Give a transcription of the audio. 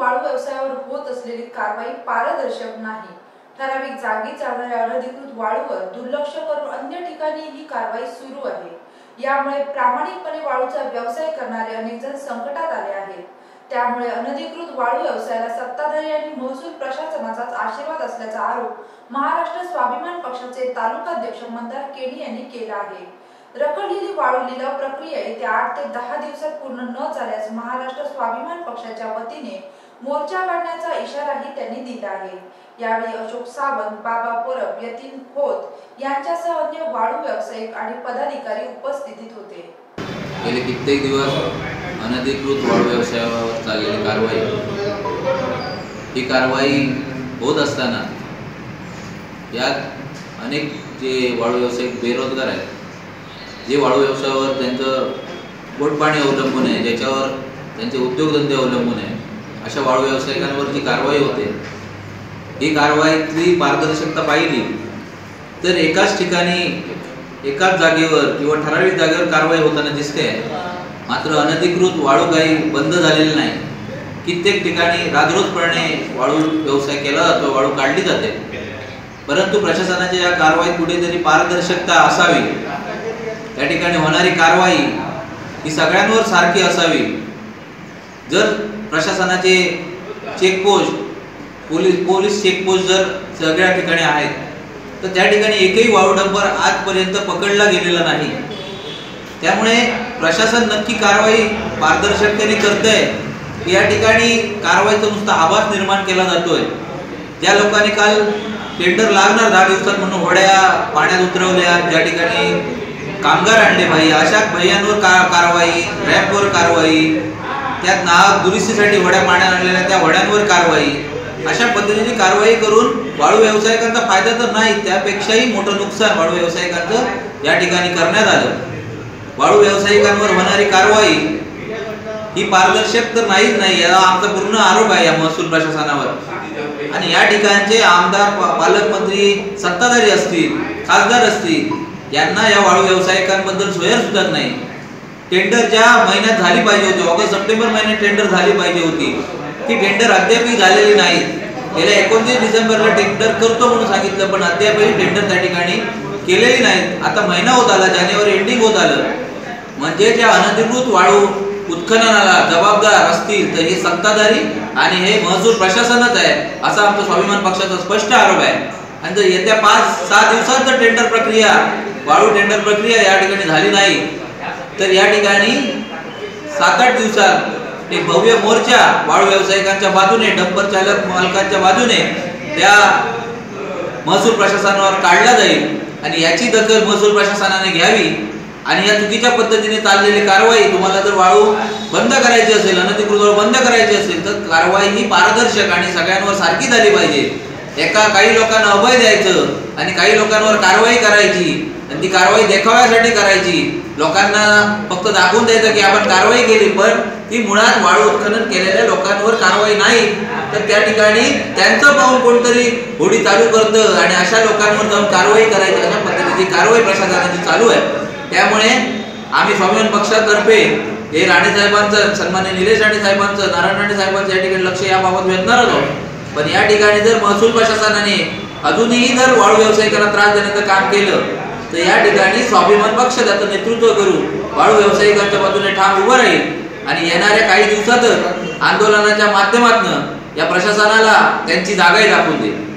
वाळू व्यवसायावर होत असलेली कारवाई पारदर्शक नाही. ठराविक जागी चालणाऱ्या अनधिकृत वाळूवर दुर्लक्ष करून अन्य ठिकाणी ही कारवाई सुरू आहे. यामुळे प्रामाणिकपणे वाळूचा व्यवसाय करणारे अनेक जण संकटात आले आहेत. त्यामुळे अनधिकृत वाळू व्यवसायाला सत्ताधारी आणि महसूल प्रशासनाचाच आशीर्वाद असल्याचा आरोप महाराष्ट्र स्वाभिमान पक्षाचे तालुकाध्यक्ष मंदार केणी यांनी केला आहे. रखडलेली वाळू लिलाव प्रक्रिया येत्या आठ ते दहा दिवसात पूर्ण न झाल्यास महाराष्ट्र स्वाभिमान पक्षाच्या वतीने मोर्चा काढण्याचा इशाराही त्यांनी दिला आहे. यावेळी अशोक सावंत बाबा परब यतीन खोत यांच्यासह अन्य वाळू व्यावसायिक आणि पदाधिकारी उपस्थितीत होते. गेले कित्येक दिवस अनधिकृत वाळू व्यवसायावर चाललेली कारवाई. ही कारवाई होत असताना यात अनेक जे वाळू व्यावसायिक बेरोजगार आहेत जे वाळू व्यवसायावर त्यांचं पोटपाणी अवलंबून आहे ज्याच्यावर त्यांचे उद्योगधंदे अवलंबून आहे अशा वाळू व्यावसायिकांवर जी कारवाई होते. ही कारवाईतली पारदर्शकता पाहिली तर एकाच ठिकाणी एकाच जागेवर किंवा ठराविक जागेवर कारवाई होताना दिसते. मात्र अनधिकृत वाळू काही बंद झालेली नाही. कित्येक ठिकाणी राजरोजपणे वाळू व्यवसाय केला जातो वाळू काढली जाते. परंतु प्रशासनाच्या या कारवाईत कुठेतरी पारदर्शकता असावी. त्या ठिकाणी होणारी कारवाई ही सगळ्यांवर सारखी असावी. जर प्रशासनाचे चेकपोस्ट पोलीस पोलीस चेकपोस्ट जर सगळ्या ठिकाणी आहेत तर त्या ठिकाणी एकही वाळू डंपर आजपर्यंत पकडला गेलेला नाही. त्यामुळे प्रशासन नक्की कारवाई पारदर्शकतेने करतंय. की या ठिकाणी कारवाईचा नुसता आभास निर्माण केला जातोय. ज्या लोकांनी काल टेंडर लागणार दहा दिवसात म्हणून होड्या पाण्यात उतरवल्या ज्या ठिकाणी कामगार आणले भाई अशा भैयांवर का कारवाई रॅपवर कारवाई त्यात नाव दुरुस्तीसाठी वड्या पाण्यात आणलेल्या त्या वड्यांवर कारवाई. अशा पद्धतीने कारवाई करून वाळू व्यावसायिकांचा फायदा तर नाही त्यापेक्षाही मोठं नुकसान वाळू व्यावसायिकांचं या ठिकाणी करण्यात आलं. वाळू व्यावसायिकांवर होणारी कारवाई ही पारदर्शक तर नाहीच नाही याला आमचा पूर्ण आरोप आहे या महसूल प्रशासनावर. आणि या ठिकाणचे आमदार पालकमंत्री सत्ताधारी असतील खासदार असतील यांना या वाळू व्यावसायिकांबद्दल सोयर सुचत नाही. टेंडर ज्या महिन्यात झाली पाहिजे होती ऑगस्ट सप्टेंबर महिन्यात टेंडर झाली पाहिजे होती ती टेंडर अद्यापही झालेली नाही गेल्या एकोणतीस डिसेंबरला टेंडर करतो म्हणून सांगितलं पण अद्यापही टेंडर त्या ठिकाणी केलेली नाहीत. आता महिना होत आला जानेवारी एंडिंग होत आलं. म्हणजे ज्या अनधिकृत वाळू उत्खननाला जबाबदार असतील तर हे सत्ताधारी आणि हे महसूल प्रशासनच आहे असा आमचा स्वाभिमान पक्षाचा स्पष्ट आरोप आहे. आणि जर येत्या पाच सहा दिवसात जर टेंडर प्रक्रिया वाळू टेंडर प्रक्रिया या ठिकाणी झाली नाही तर या ठिकाणी सात आठ दिवसात एक भव्य मोर्चा वाळू व्यावसायिकांच्या बाजूने डंपर चालक मालकांच्या बाजूने त्या महसूल प्रशासनावर काढला जाईल आणि याची दखल महसूल प्रशासनाने घ्यावी आणि या चुकीच्या पद्धतीने चाललेली कारवाई तुम्हाला जर वाळू बंद करायची असेल अनधिकृत बंद करायची असेल तर कारवाई ही पारदर्शक आणि सगळ्यांवर सारखी झाली पाहिजे. एका काही लोकांना अभय द्यायचं आणि काही लोकांवर कारवाई करायची आणि ती कारवाई देखाव्यासाठी करायची. लोकांना फक्त दाखवून द्यायचं की आपण कारवाई केली पण ती मुळात वाळू उत्खनन केलेल्या लोकांवर कारवाई नाही. तर त्या ठिकाणी त्यांचं पाहून कोणतरी होडी चालू करतं आणि अशा लोकांवर जाऊन कारवाई करायची अशा पद्धतीची कारवाई प्रशासनाची चालू आहे. त्यामुळे आम्ही स्वाभिमान पक्षातर्फे हे राणे साहेबांचं सन्मान्य निलेश राणे साहेबांचं नारायण राणे साहेबांचं या ठिकाणी लक्ष याबाबत भेटणार आहोत. पण या ठिकाणी जर महसूल प्रशासनाने अजूनही जर वाळू व्यावसायिकांना त्रास देण्याचं काम केलं तर या ठिकाणी स्वाभिमान पक्ष त्याचं नेतृत्व करू वाळू व्यावसायिकांच्या बाजूने ठाम उभं राहील. आणि येणाऱ्या काही दिवसातच आंदोलनाच्या माध्यमातून या प्रशासनाला त्यांची जागाही दाखवून देईल.